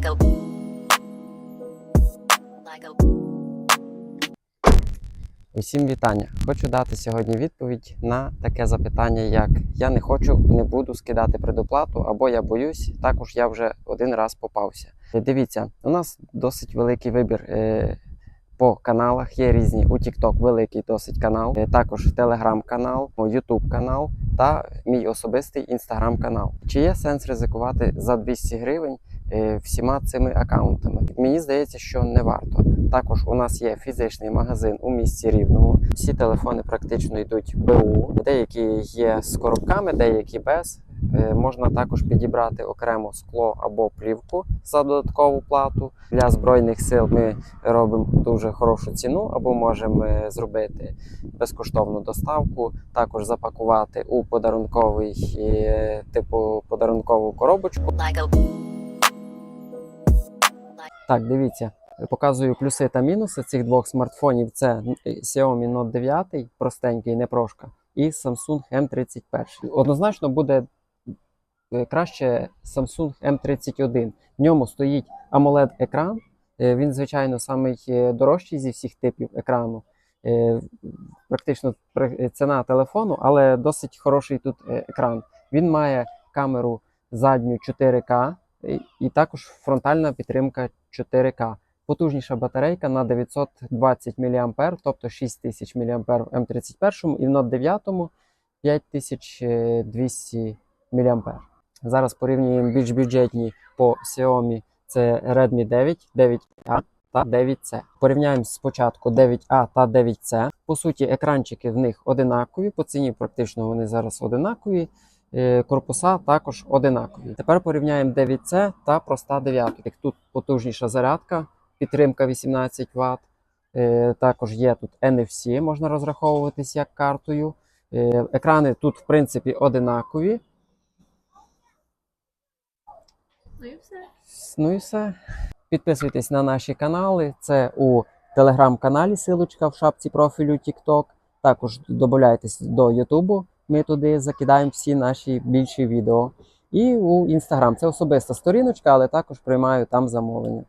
Lego. Lego. Усім вітання. Хочу дати сьогодні відповідь на таке запитання, як я не хочу, не буду скидати предоплату, або я боюсь. Також я вже один раз попався. Е, Дивіться, у нас досить великий вибір е, по каналах. Є різні у TikTok великий досить канал, е, також Telegram канал, YouTube канал та мій особистий Instagram канал. Чи є сенс ризикувати за 200 гривень всіма цими аккаунтами? Мені здається, що не варто. Також у нас є фізичний магазин у місті Рівному. Всі телефони практично йдуть БУ. Деякі є з коробками, деякі без. Е, Можна також підібрати окремо скло або плівку за додаткову плату. Для збройних сил ми робимо дуже хорошу ціну, або можемо е, зробити безкоштовну доставку, також запакувати у подарунковий е, типу подарункову коробочку. Так, дивіться, показую плюси та мінуси цих двох смартфонів. Це е, Xiaomi Note 9, простенький, не прошка, і Samsung M31. Однозначно буде е, краще Samsung M31. В ньому стоїть amoled екран. Він, звичайно, самий е, зі всіх типів екрану. Е, Практично ціна телефону, але досить хороший тут е, екран. Він має камеру задню 4К і- також фронтальна підтримка 4К. Потужніша батарейка на 920 мА, тобто 6000 мА в М31 і в Note 9 5200 мА. Зараз порівнюємо більш бюджетні по Xiaomi. Це Redmi 9, 9A та 9C. Порівняємо спочатку 9A та 9C. По суті, екранчики в них одинакові, по ціні практично вони зараз одинакові. Е, Корпуса також одинакові. Тепер порівняємо 9C та проста 9. Тут потужніша зарядка, підтримка 18 Вт. Е, Також є тут NFC, можна розраховуватись як картою. Е, Екрани тут, в принципі, одинакові. Ну і все. Ну і все. Підписуйтесь на наші канали. Це у телеграм-каналі, силочка в шапці профілю TikTok. Також додайтесь до Ютубу. Ми туди закидаємо всі наші більші відео. І у Інстаграм. Це особиста сторіночка, але також приймаю там замовлення.